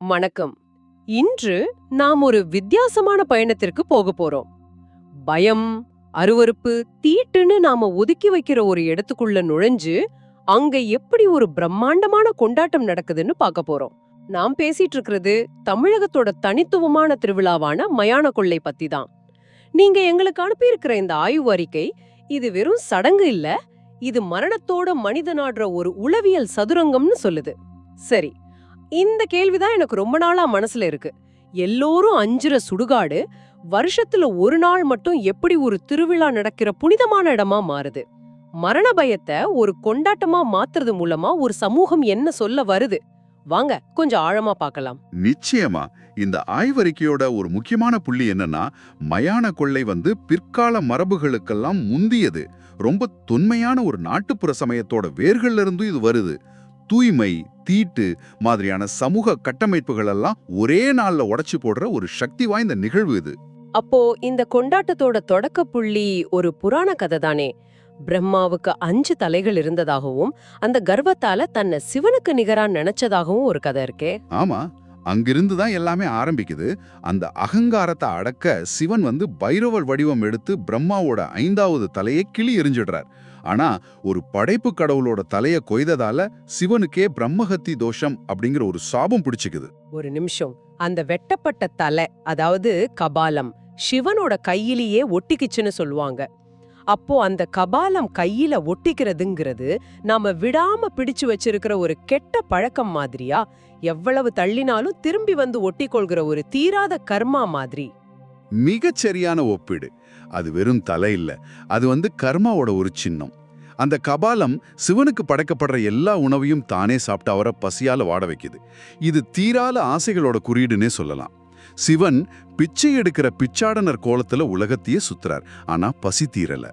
வணக்கம். இன்று நாம் ஒரு வித்தியாசமான பயணத்திற்கு போக போறோம். பயம் அருவருப்பு தீட்டுன்னு நாம ஒதுக்கி வைக்கிற ஒரு இடத்துக்குள்ள நுழைஞ்சு அங்க எப்படி ஒரு பிரம்மாண்டமான கொண்டாட்டம் நடக்குதுன்னு பார்க்க போறோம். நாம் பேசிட்டு இருக்கிறது தமிழகத்தோட தனித்துவமான திருவிழாவான மயான கொள்ளை பத்தி தான் நீங்க எங்களுக்கு அனுப்பியிருக்கிற இந்த ஆய்வு அறிக்கை இது வெறும் சடங்கு இல்ல இது மரணத்தோட மனிதனாடுற ஒரு உளவியல் சதுரங்கம்னு சொல்லுது. சரி இந்த கேள்விதான் எனக்கு ரொம்ப நாளா மனசுல இருக்கு. எல்லோரும் அஞ்சுற சுடுகாடு வருஷத்துல ஒரு நாள் மட்டும் எப்படி ஒரு திருவிழா நடக்கிற புனிதமான இடமா மாறுது. மரண பயத்தை ஒரு கொண்டாட்டமா மாத்துறது மூலமா ஒரு சமூகம் என்ன சொல்ல வருது? வாங்க கொஞ்சம் ஆழமா பார்க்கலாம். நிச்சயமா இந்த ஆய்வறிக்கையோட ஒரு முக்கியமான புள்ளி என்னன்னா மயான கொள்ளை வந்து பிற்கால மரபுகளுக்கெல்லாம் முந்தியது. ரொம்ப தொன்மையான ஒரு நாட்டுப்புற சமயத்தோட வேர்கள்ல இருந்தும் இது வருது. தூய்மை தீட்டு மாதிரியான சமூக கட்டமைப்புகள் எல்லாம் ஒரே நாள்ல உடைச்சு போடுற ஒரு சக்தி வாய்ந்த நிகழ்வு இது. அப்போ இந்த கொண்டாட்டத்தோட தொடக்க புள்ளி ஒரு புராண கதை தானே பிரம்மாவுக்கு அஞ்சு தலைகள் இருந்ததாகவும் அந்த கர்வத்தால தன்னை சிவனுக்கு நிகரா நினைச்சதாகவும் ஒரு கதை இருக்கே. ஆமா அங்கிருந்து தான் எல்லாமே ஆரம்பிக்குது. அந்த அகங்காரத்தை அடக்க சிவன் வந்து பைரவர் வடிவம் எடுத்து பிரம்மாவோட ஐந்தாவது தலையை கிளி எறிஞ்சிடுறார் ஆனா ஒரு படைப்பு கடவுளோட தலையை கொய்ததால சிவனுக்கே பிரம்மஹத்தி தோஷம் அப்படிங்கிற ஒரு சாபம் பிடிச்சுக்குது. ஒரு நிமிஷம். அந்த வெட்டப்பட்ட தலை அதாவது கபாலம் சிவனோட கையிலேயே ஒட்டிக்கிச்சுன்னு சொல்லுவாங்க. அப்போ அந்த கபாலம் கையில ஒட்டிக்கிறதுங்கிறது நாம விடாம பிடிச்சு வச்சிருக்கிற ஒரு கெட்ட பழக்கம் மாதிரியா? எவ்வளவு தள்ளினாலும் திரும்பி வந்து ஒட்டிக்கொள்கிற ஒரு தீராத கர்மா மாதிரி. மிகச் சரியான ஒப்பீடு. அது வெறும் தலை இல்லை. அது வந்து கர்மாவோட ஒரு சின்னம். அந்த கபாலம் சிவனுக்கு படைக்கப்படுற எல்லா உணவையும் தானே சாப்பிட்டு அவரை பசியால வாட வைக்குது. இது தீரால ஆசைகளோட குறியீடுனே சொல்லலாம். சிவன் பிச்சை எடுக்கிற பிச்சாடனர் கோலத்துல உலகத்தையே சுத்துறார். ஆனா பசி தீரல.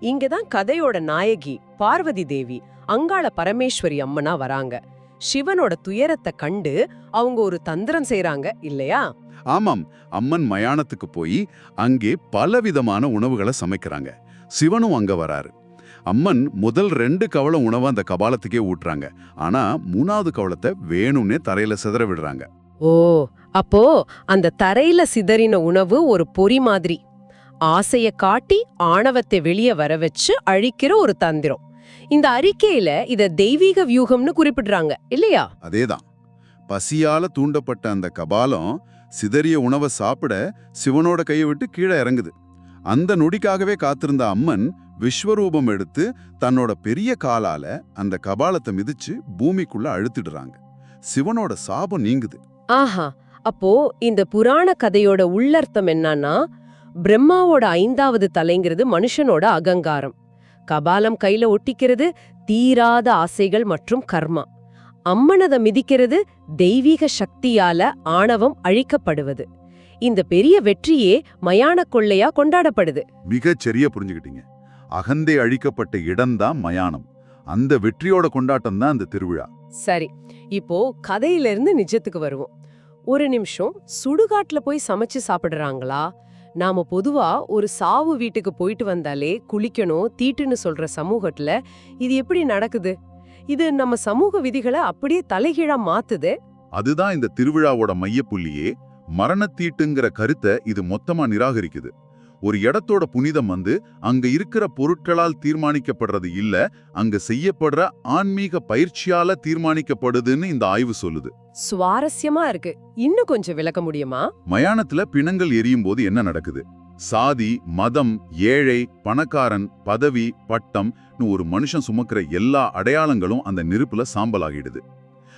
இங்கதான் கதையோட நாயகி பார்வதி தேவி அங்காள பரமேஸ்வரி அம்மனா வராங்க. சிவனோட துயரத்தை கண்டு அவங்க ஒரு தந்திரம் செய்யறாங்க இல்லையா? ஆமாம் அம்மன் மயானத்துக்கு போய் அங்கே பலவிதமான உணவுகளை சமைக்கிறாங்க. சிவனும் அங்க வராரு. அம்மன் முதல் ரெண்டு கவளம் உணவை அந்த கபாலத்துக்கே ஊட்டுறாங்க. ஆனா மூணாவது கவளத்தை வேணும்னே தரையில சிதற விடுறாங்க. ஓ அப்போ அந்த தரையில சிதறின உணவு ஒரு பொறி மாதிரி. ஆசைய காட்டி ஆணவத்தை வெளிய வர வச்சு அழிக்கிற ஒரு தந்திரம். இந்த அறிக்கையில இத தெய்வீக வியூகம்னு குறிப்பிடுறாங்க இல்லையா? அதேதான். பசியால தூண்டப்பட்ட அந்த கபாலம் சிதறிய உணவை சாப்பிட சிவனோட கையை விட்டு கீழே இறங்குது. அந்த நொடிக்காகவே காத்திருந்த அம்மன் விஸ்வரூபம் எடுத்து தன்னோட பெரிய காலால அந்த கபாலத்தை மிதிச்சு பூமிக்குள்ள அழுத்திடுறாங்க. சிவனோட சாபம் நீங்குது. ஆஹா அப்போ இந்த புராண கதையோட உள்ளர்த்தம் என்னன்னா பிரம்மாவோட ஐந்தாவது தலைங்கிறது மனுஷனோட அகங்காரம். கபாலம் கையில ஒட்டிக்கிறது தீராத ஆசைகள் மற்றும் கர்மா. அம்மனதை மிதிக்கிறது தெய்வீக சக்தியால ஆணவம் அழிக்கப்படுவது. இந்த பெரிய வெற்றியே மயான கொள்ளையா கொண்டாடப்படுது. மிகச் சரியா புரிஞ்சுக்கிட்டீங்க. அகந்தை அழிக்கப்பட்ட இடம்தான் மயானம். அந்த வெற்றியோட கொண்டாட்டம் தான் அந்த திருவிழா. சரி இப்போ கதையில இருந்து நிஜத்துக்கு வருவோம். ஒரு நிமிஷம் சுடுகாட்டுல போய் சமைச்சு சாப்பிடுறாங்களா? நாம பொதுவா ஒரு சாவு வீட்டுக்கு போயிட்டு வந்தாலே குளிக்கணும் தீட்டுன்னு சொல்ற சமூகத்துல இது எப்படி நடக்குது? இது நம்ம சமூக விதிகளை அப்படியே தலைகீழா மாத்துது. அதுதான் இந்த திருவிழாவோட மையப்புள்ளியே மரணத்தீட்டுங்கிற கருத்தை இது மொத்தமா நிராகரிக்குது. ஒரு இடத்தோட புனிதம் வந்து அங்க இருக்கிற பொருட்களால் தீர்மானிக்கப்படுறது இல்ல அங்க செய்யப்படுற ஆன்மீக பயிற்சியால தீர்மானிக்கப்படுதுன்னு இந்த ஆய்வு சொல்லுது. சுவாரஸ்யமா இருக்கு. இன்னும் கொஞ்சம் விளக்க முடியுமா? மயானத்துல பிணங்கள் எரியும் போது என்ன நடக்குது? சாதி மதம் ஏழை பணக்காரன் பதவி பட்டம்னு ஒரு மனுஷன் சுமக்கிற எல்லா அடையாளங்களும் அந்த நெருப்புல சாம்பலாகிடுது.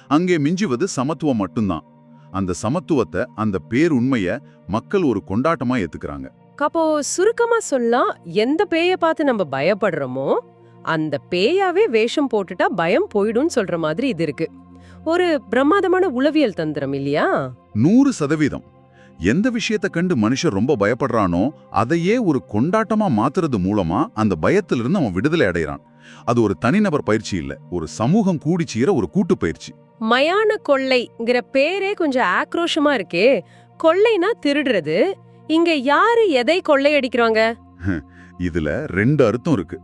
அங்கே மிஞ்சுவது சமத்துவம் மட்டும்தான். அந்த சமத்துவத்தை அந்த பேருண்மைய மக்கள் ஒரு கொண்டாட்டமா ஏத்துக்கிறாங்க. அப்போ சுருக்கமா சொல்லலாம் எந்த பேய பார்த்து நம்ம பயப்படுறோமோ அந்த பேயாவே வேஷம் போட்டுட்டா பயம் போயிடும்னு சொல்ற மாதிரி இது இருக்கு. ஒரு பிரமாதமான உளவியல் தந்திரம் இல்லையா? நூறு சதவீதம். எந்த விஷயத்தை கண்டு மனுஷன் ரொம்ப பயப்படுறானோ அதையே ஒரு கொண்டாட்டமா மாத்துறது மூலமா அந்த பயத்திலிருந்து அவன் விடுதலை அடைகிறான். அது ஒரு தனிநபர் பயிற்சி இல்ல ஒரு சமூகம் கூடி செய்யற ஒரு கூட்டு பயிற்சி. மயான கொள்ளைங்கிற பேரே கொஞ்சம் ஆக்ரோஷமா இருக்கே கொள்ளைனா திருடுறது இங்க யாரு எதை கொள்ளையடிக்கிறாங்க? இதுல ரெண்டு அர்த்தம் இருக்கு.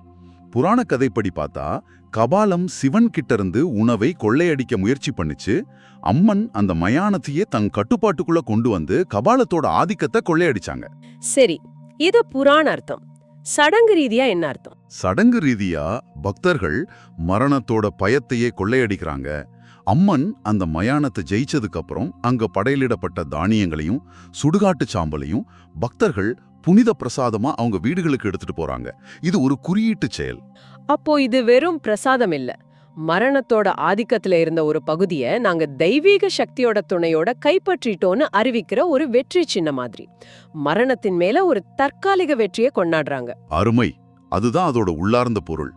புராண கதைப்படி பார்த்தா கபாலம் சிவன் கிட்ட இருந்து உணவை கொள்ளையடிக்க முயற்சி பண்ணுச்சு. அம்மன் அந்த மயானத்தையே தன் கட்டுப்பாட்டுக்குள்ள கொண்டு வந்து கபாலத்தோட ஆதிக்கத்தை கொள்ளையடிச்சாங்க. சரி இது புராண அர்த்தம். சடங்கு ரீதியா என்ன அர்த்தம்? சடங்கு ரீதியா பக்தர்கள் மரணத்தோட பயத்தையே கொள்ளையடிக்கிறாங்க. அம்மன் அந்த மயானத்தை ஜெயிச்சதுக்கு அப்புறம் அங்க படையலிடப்பட்ட தானியங்களையும் சுடுகாட்டு சாம்பலையும் பக்தர்கள் புனித பிரசாதமா அவங்க வீடுகளுக்கு எடுத்துட்டு போறாங்க. இது ஒரு குறியீட்டு செயல். அப்போ இது வெறும் பிரசாதம் இல்ல. மரணத்தோட ஆதிக்கத்துல இருந்த ஒரு பகுதியை நாங்க தெய்வீக சக்தியோட துணையோட கைப்பற்றிட்டோன்னு அறிவிக்கிற ஒரு வெற்றி சின்ன மாதிரி. மரணத்தின் மேல ஒரு தற்காலிக வெற்றியை கொண்டாடுறாங்க. அருமை. அதுதான் அதோட உள்ளார்ந்த பொருள்.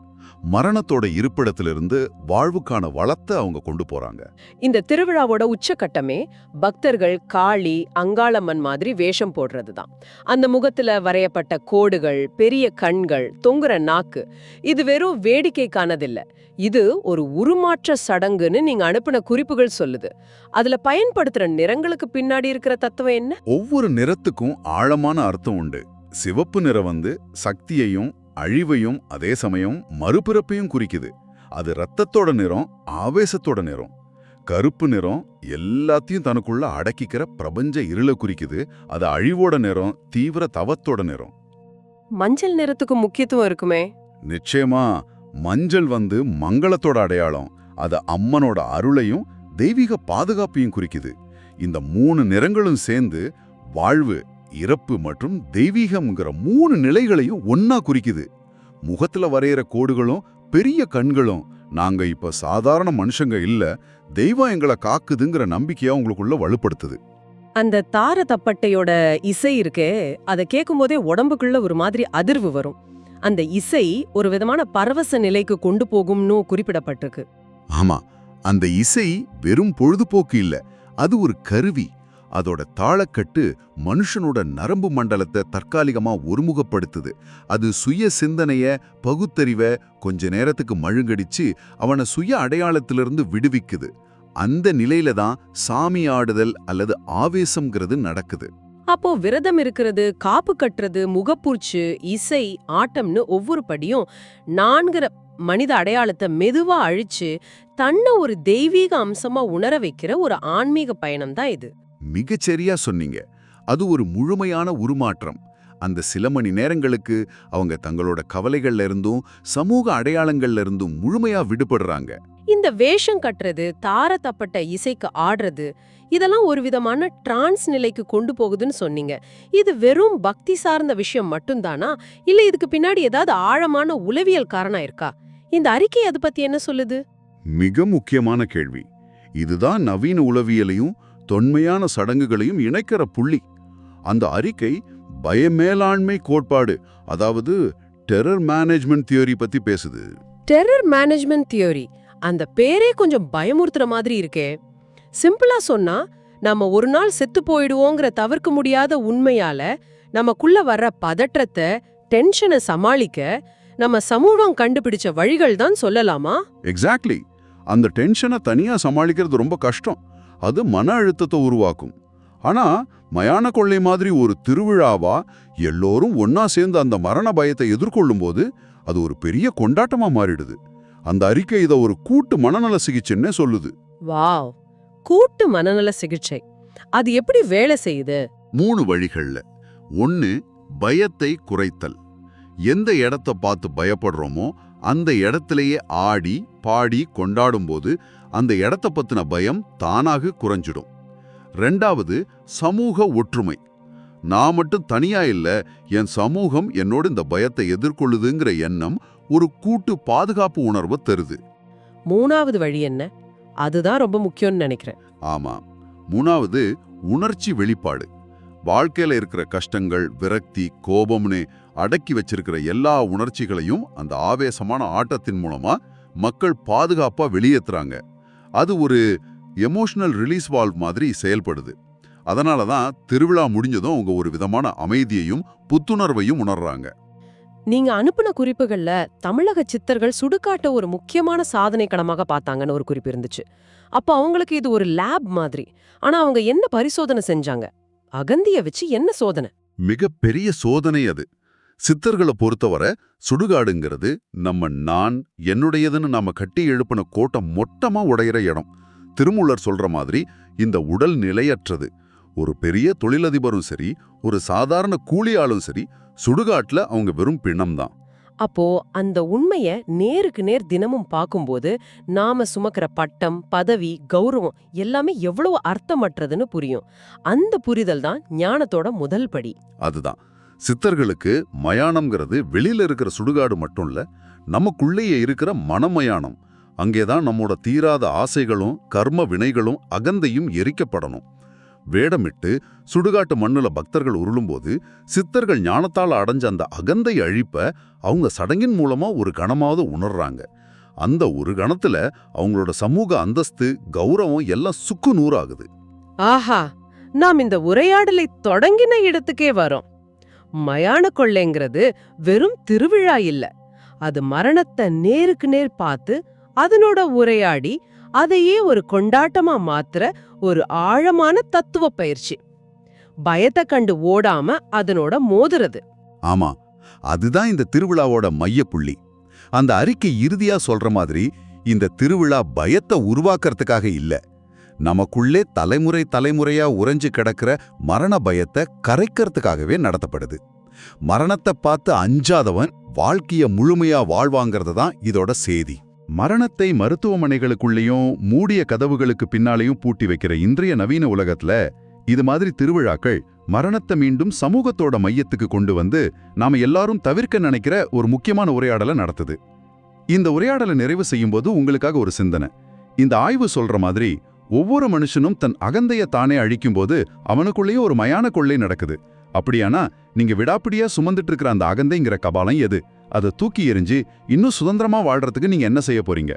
மரணத்தோட இருப்பிடத்திலிருந்து வாழ்வுக்கான வளத்தை அவங்க கொண்டு போறாங்க. இந்த திருவிழாவோட உச்சக்கட்டமே பக்தர்கள் காளி அங்காளம்மன் மாதிரி வேஷம் போடுறதுதான். அந்த முகத்துல வரையப்பட்ட கோடுகள் பெரிய கண்கள் தொங்குற நாக்கு இது வெறும் வேடிக்கைக்கானதில்ல. இது ஒரு உருமாற்ற சடங்குன்னு நீங்க அனுப்பின குறிப்புகள் சொல்லுது. அதுல பயன்படுத்துற நிறங்களுக்கு பின்னாடி இருக்கிற தத்துவம் என்ன? ஒவ்வொரு நிறத்துக்கும் ஆழமான அர்த்தம் உண்டு. சிவப்பு நிறம் வந்து சக்தியையும் அழிவையும் அதே சமயம் மறுபிறப்பையும் குறிக்குது. அது ரத்தத்தோட நிறம் ஆவேசத்தோட நிறம். கருப்பு நிறம் எல்லாத்தையும் தனக்குள்ள அடக்கிக்கிற பிரபஞ்ச இருளை குறிக்குது. அது அழிவோட நிறம் தீவிர தவத்தோட நிறம். மஞ்சள் நிறத்துக்கு முக்கியத்துவம் இருக்குமே. நிச்சயமா. மஞ்சள் வந்து மங்களத்தோட அடையாளம். அது அம்மனோட அருளையும் தெய்வீக பாதுகாப்பையும் குறிக்குது. இந்த மூணு நிறங்களும் சேர்ந்து வாழ்வு இறப்பு மற்றும் தெய்வீகம்ங்கிற மூணு நிலைகளையும் ஒன்னா குறிக்குது. முகத்துல வரைகிற கோடுகளும் பெரிய கண்களும். நாங்க இப்ப சாதாரண மனுஷங்க இல்ல தெய்வம் எங்களை காக்குதுங்கிற நம்பிக்கையா உங்களுக்குள்ள வலுப்படுத்துது. அந்த தார தப்பட்டையோட இசை இருக்கே அதை கேட்கும்போதே உடம்புக்குள்ள ஒரு மாதிரி அதிர்வு வரும். அந்த இசை ஒரு விதமான பரவச நிலைக்கு கொண்டு போகும்னு குறிப்பிடப்பட்டிருக்கு. ஆமா அந்த இசை வெறும் பொழுதுபோக்கு இல்ல அது ஒரு கருவி. அதோட தாளக்கட்டு மனுஷனோட நரம்பு மண்டலத்தை தற்காலிகமா ஒருமுகப்படுத்துது. அது சுய சிந்தனைய பகுத்தறிவ கொஞ்ச நேரத்துக்கு மழுங்கடிச்சு அவனை சுய அடையாளத்திலிருந்து விடுவிக்குது. அந்த நிலையில தான் சாமி ஆடுதல் அல்லது ஆவேசம்ங்கிறது நடக்குது. அப்போ விரதம் இருக்கிறது காப்பு கட்டுறது முகப்பூச்சு இசை ஆட்டம்னு ஒவ்வொரு படியும் நான்கிற மனித அடையாளத்தை மெதுவா அழிச்சு தன்னை ஒரு தெய்வீக அம்சமா உணர வைக்கிற ஒரு ஆன்மீக பயணம் தான் இது. மிகச்சரியா சொன்னீங்க. அது ஒரு முழுமையான உருமாற்றம். அந்த சில மணி நேரங்களுக்கு அவங்க தங்களோட கவலைகள்ல இருந்தும் சமூக அடையாளங்கள்ல இருந்தும் முழுமையா விடுபடுறாங்க. இந்த வேஷம் கட்டுறது தார தப்பட்ட இசைக்கு ஆடுறது இதெல்லாம் ஒரு விதமான டிரான்ஸ் நிலைக்கு கொண்டு போகுதுன்னு சொன்னீங்க. இது வெறும் பக்தி சார்ந்த விஷயம் மட்டும்தானா? இல்ல இதுக்கு பின்னாடி ஏதாவது ஆழமான உளவியல் காரணம் இருக்கா? இந்த அறிக்கை அதை பத்தி என்ன சொல்லுது? மிக முக்கியமான கேள்வி. இதுதான் நவீன உளவியலையும் தொன்மையான சடங்குகளையும் இணைக்கிற புள்ளி. அந்த அறிக்கை பயமேலாண்மை கோட்பாடு அதாவது டெரர் மேனேஜ்மெண்ட் தியோரி பத்தி பேசுது. டெரர் மேனேஜ்மெண்ட் தியோரி அந்த பேரே கொஞ்சம் பயமுறுத்துற மாதிரி இருக்கே. சிம்பிளா சொன்னா நம்ம ஒரு நாள் செத்து போயிடுவோங்கிற தவிர்க்க முடியாத உண்மையால நமக்குள்ள வர்ற பதற்றத்தை டென்ஷனை சமாளிக்க நம்ம சமூகம் கண்டுபிடிச்ச வழிகள் தான் சொல்லலாமா? எக்ஸாக்ட்லி அந்த டென்ஷனை தனியா சமாளிக்கிறது ரொம்ப கஷ்டம். அது மன அழுத்தத்தை உருவாக்கும். ஆனா மயான கொள்ளை மாதிரி ஒரு திருவிழாவா எல்லோரும் ஒன்னா சேர்ந்து அந்த மரண பயத்தை எதிர்கொள்ளும் போது அது ஒரு பெரிய கொண்டாட்டமா மாறிடுது. அந்த அறிக்கை இதை ஒரு கூட்டு மனநல சிகிச்சைன்னே சொல்லுது. வாவ்! கூட்டு மனநல சிகிச்சை. அது எப்படி வேலை செய்யுது? மூணு வழிகள்ல. ஒன்னு பயத்தை குறைத்தல். எந்த இடத்த பார்த்து பயப்படுறோமோ அந்த இடத்திலேயே ஆடி பாடி கொண்டாடும்போது அந்த இடத்த பத்தின பயம் தானாக குறைஞ்சிடும். ரெண்டாவது சமூக ஒற்றுமை. நான் மட்டும் தனியா இல்ல என் சமூகம் என்னோட இந்த பயத்தை எதிர்கொள்ளுதுங்கிற எண்ணம் ஒரு கூட்டு பாதுகாப்பு உணர்வை தருது. மூணாவது வழி என்ன? அதுதான் ரொம்ப முக்கியம்னு நினைக்கிறேன். ஆமா. மூணாவது உணர்ச்சி வெளிப்பாடு. வாழ்க்கையில இருக்கிற கஷ்டங்கள் விரக்தி கோபம்னு அடக்கி வச்சிருக்கிற எல்லா உணர்ச்சிகளையும் அந்த ஆவேசமான ஆட்டத்தின் மூலமா மக்கள் பாதுகாப்பா வெளியேத்துறாங்க. அது ஒரு எமோஷனல் ரிலீஸ் வால்வ் மாதிரி செயல்படுது. அதனால தான் திருவிழா முடிஞ்சதும் அவங்க ஒரு விதமான அமைதியையும் புத்துணர்வையும் உணர்றாங்க. நீங்க அனுப்புன குறிப்புகள்ல தமிழக சித்தர்கள் சுடுகாட்ட ஒரு முக்கியமான சாதனை களமாக பார்த்தாங்கன்னு ஒரு குறிப்பு இருந்துச்சு. அப்போ அவங்களுக்கு இது ஒரு லேப் மாதிரி. ஆனா அவங்க என்ன பரிசோதனை செஞ்சாங்க? அகந்திய வச்சு என்ன சோதனை? மிகப்பெரிய சோதனை அது. சித்தர்களை பொறுத்தவரை சுடுகாடுங்கிறது நம்ம நான் என்னுடையதுன்னு நாம கட்டி எழுப்பின கோட்டை மொட்டமா உடையிற இடம். திருமூலர் சொல்ற மாதிரி இந்த உடல் நிலையற்றது. ஒரு பெரிய தொழிலதிபரும் சரி ஒரு சாதாரண கூலியாளும் சரி சுடுகாட்டுல அவங்க வெறும் பிணம்தான். அப்போ அந்த உண்மைய நேருக்கு நேர் தினமும் பார்க்கும்போது நாம சுமக்கிற பட்டம் பதவி கௌரவம் எல்லாமே எவ்வளவு அர்த்தமற்றதுன்னு புரியும். அந்த புரிதல் தான் ஞானத்தோட முதல் படி. அதுதான். சித்தர்களுக்கு மயானம்ங்கிறது வெளியில இருக்கிற சுடுகாடு மட்டும் இல்ல நமக்குள்ளேயே இருக்கிற மனமயானம். அங்கேதான் நம்மோட தீராத ஆசைகளும் கர்ம வினைகளும் அகந்தையும் எரிக்கப்படணும். வேடமிட்டு சுடுகாட்டு மண்ணுல பக்தர்கள் உருளும்போது சித்தர்கள் ஞானத்தால் அடைஞ்ச அந்த அகந்தை அழிப்ப அவங்க சடங்கின் மூலமா ஒரு கணமாவது உணர்றாங்க. அந்த ஒரு கணத்துல அவங்களோட சமூக அந்தஸ்து கௌரவம் எல்லாம் சுக்கு நூறாகுது. ஆஹா! நாம் இந்த உரையாடலை தொடங்கின இடத்துக்கே வரோம். மயான கொள்ளைங்கிறது வெறும் திருவிழா இல்ல. அது மரணத்தை நேருக்கு நேர் பார்த்து அதனோட உரையாடி அதையே ஒரு கொண்டாட்டமா மாத்துற ஒரு ஆழமான தத்துவ பயிற்சி. பயத்தை கண்டு ஓடாம அதனோட மோதுறது. ஆமா அதுதான் இந்த திருவிழாவோட மையப்புள்ளி. அந்த அறிக்கை இறுதியா சொல்ற மாதிரி இந்த திருவிழா பயத்தை உருவாக்குறதுக்காக இல்ல. நமக்குள்ளே தலைமுறை தலைமுறையா உறைஞ்சு கிடக்கிற மரண பயத்தை கரைக்கிறதுக்காகவே நடத்தப்படுது. மரணத்தை பார்த்து அஞ்சாதவன் வாழ்க்கைய முழுமையா வாழ்வாங்கிறது தான் இதோட செய்தி மரணத்தை மருத்துவமனைகளுக்குள்ளேயும் மூடிய கதவுகளுக்கு பின்னாலேயும் பூட்டி வைக்கிற இன்றைய நவீன உலகத்துல இது மாதிரி திருவிழாக்கள் மரணத்தை மீண்டும் சமூகத்தோட மையத்துக்கு கொண்டு வந்து நாம எல்லாரும் தவிர்க்க நினைக்கிற ஒரு முக்கியமான உரையாடலை நடத்துது. இந்த உரையாடலை நிறைவு செய்யும்போது உங்களுக்காக ஒரு சிந்தனை. இந்த ஆய்வு சொல்ற மாதிரி ஒவ்வொரு மனுஷனும் தன் அகந்தைய தானே அழிக்கும்போது அவனுக்குள்ளேயே ஒரு மயான கொள்ளை நடக்குது. அப்படியானா நீங்க விடாப்பிடியா சுமந்துட்டு இருக்கிற அந்த அகந்தைங்கிற கபாலம் எது? அதை தூக்கி எறிஞ்சு இன்னும் சுதந்திரமா வாழ்றதுக்கு நீங்க என்ன செய்ய போறீங்க?